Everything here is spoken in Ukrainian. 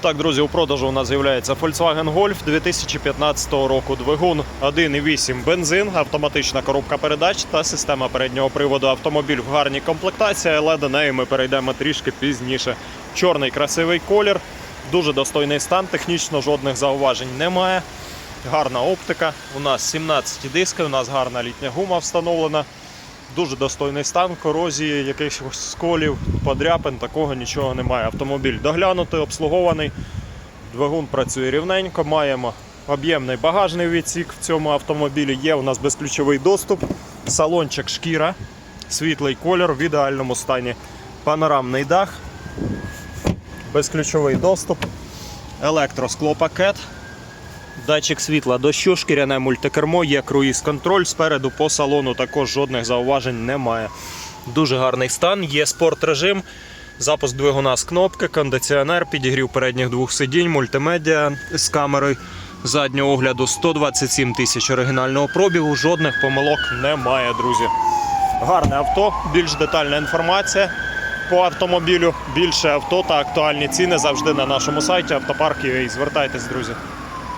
Так, друзі, у продажу у нас з'являється Volkswagen Golf 2015 року. Двигун 1,8 бензин, автоматична коробка передач та система переднього приводу. Автомобіль в гарній комплектації, але до неї ми перейдемо трішки пізніше. Чорний красивий колір, дуже достойний стан, технічно жодних зауважень немає. Гарна оптика. У нас 17 диски, у нас гарна літня гума встановлена. Дуже достойний стан, корозії, якихось сколів, подряпин, такого нічого немає. Автомобіль доглянутий, обслугований. Двигун працює рівненько. Маємо об'ємний багажний відсік в цьому автомобілі. Є у нас безключовий доступ, салончик шкіра, світлий колір в ідеальному стані. Панорамний дах, безключовий доступ, електросклопакет. Датчик світла дощу, шкіряне мультикермо, є круїз-контроль. Спереду по салону також жодних зауважень немає. Дуже гарний стан, є спорт режим, запуск двигуна з кнопки, кондиціонер, підігрів передніх двох сидінь, мультимедіа з камерою заднього огляду 127 тисяч оригінального пробігу. Жодних помилок немає, друзі. Гарне авто, більш детальна інформація по автомобілю, більше авто та актуальні ціни завжди на нашому сайті автопарк.ua. Звертайтесь, друзі.